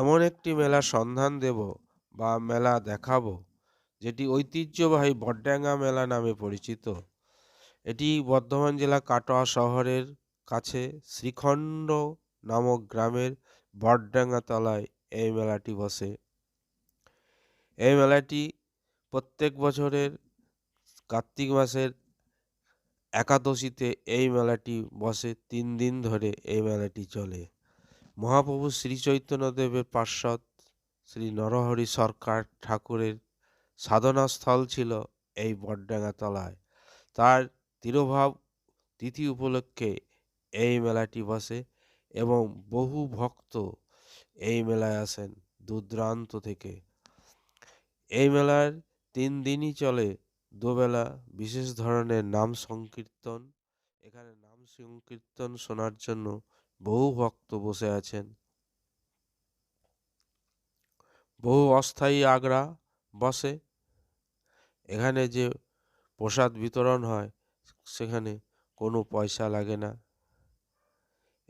এমন একটি মেলার সন্ধান দেব বা মেলা দেখাবো, যেটি ঐতিহ্যবাহী বডডাঙ্গা মেলা নামে পরিচিত। এটি বর্ধমান জেলা কাটোয়া শহরের কাছে শ্রীখণ্ড নামক গ্রামের বটডাঙ্গা তলায় এই মেলাটি বসে। এই মেলাটি প্রত্যেক বছরের কার্তিক মাসের একাদশীতে এই মেলাটি বসে। তিন দিন ধরে এই মেলাটি চলে। মহাপ্রভু শ্রী চৈতন্যদেবের পার্শ্বদ শ্রী নরহরি সরকার ঠাকুরের সাধনাস্থল ছিল এই বটডাঙ্গা তলায়। তার তিরোভাব তিথি উপলক্ষে এই মেলাটি বসে এবং বহু ভক্ত এই মেলায় আসেন দূরদূরান্ত থেকে। এই মেলার তিন দিনই চলে দুবেলা, বিশেষ ধরনের নাম সংকীর্তন। এখানে নাম সংকীর্তন শোনার জন্য বহু ভক্ত বসে আছেন। বহু অস্থায়ী আগ্রা বসে। এখানে যে প্রসাদ বিতরণ হয়, সেখানে কোনো পয়সা লাগে না।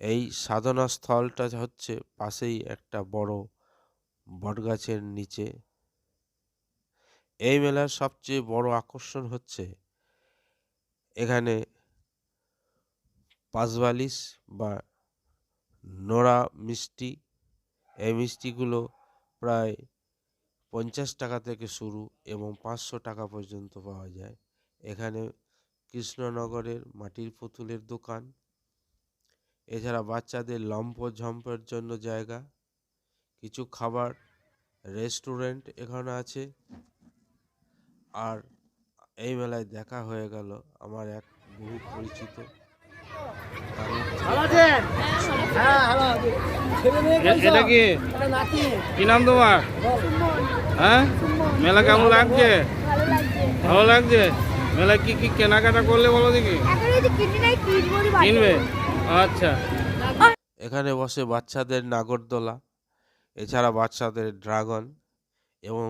এই সাধনা স্থলটা হচ্ছে পাশেই একটা বড় বটগাছের নিচে। এই মেলার সবচেয়ে বড় আকর্ষণ হচ্ছে, এখানে পাঁচবালিশ বা নোড়া মিষ্টি, এই মিষ্টিগুলো প্রায় পঞ্চাশ টাকা থেকে শুরু এবং পাঁচশো টাকা পর্যন্ত পাওয়া যায়। এখানে কৃষ্ণনগরের মাটির পুতুলের দোকান, এছাড়া বাচ্চাদের লম্প ঝম্পের জন্য জায়গা, কিছু খাবার রেস্টুরেন্ট এখানে আছে। আর এই মেলায় দেখা হয়ে গেল আমার এক বহু পরিচিত। এটা কি? কি নাম তোমার? হ্যাঁ? মেলা কেমন লাগছে? ভালো লাগছে? মেলায় কি কি কেনাকাটা করলে বলো দেখি? কিনবে? আচ্ছা। এখানে বসে বাচ্চাদের নাগরদোলা এছাড়া বাচ্চাদের ড্রাগন এবং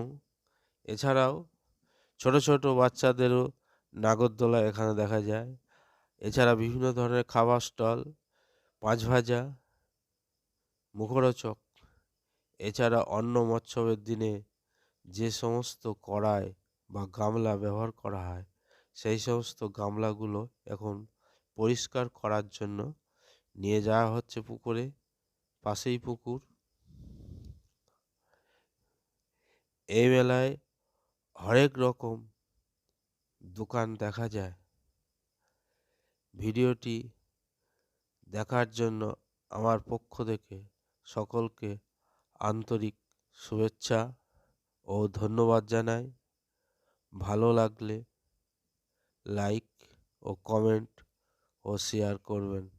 এছাড়াও ছোট ছোট বাচ্চাদেরও নাগরদোলা এখানে দেখা যায়। এছাড়া বিভিন্ন ধরনের খাবার স্টল পাঁচ ভাজা মুখরোচক, এছাড়া অন্ন মৎসবের দিনে যে সমস্ত কড়াই বা গামলা ব্যবহার করা হয়, সেই সমস্ত গামলাগুলো এখন পরিষ্কার করার জন্য নিয়ে যাওয়া হচ্ছে পুকুরে, পাশেই পুকুর। এই মেলায় হরেক রকম দোকান দেখা যায়। ভিডিওটি দেখার জন্য আমার পক্ষ থেকে সকলকে আন্তরিক শুভেচ্ছা ও ধন্যবাদ জানাই। ভালো লাগলে লাইক ও কমেন্ট ও শেয়ার করবেন।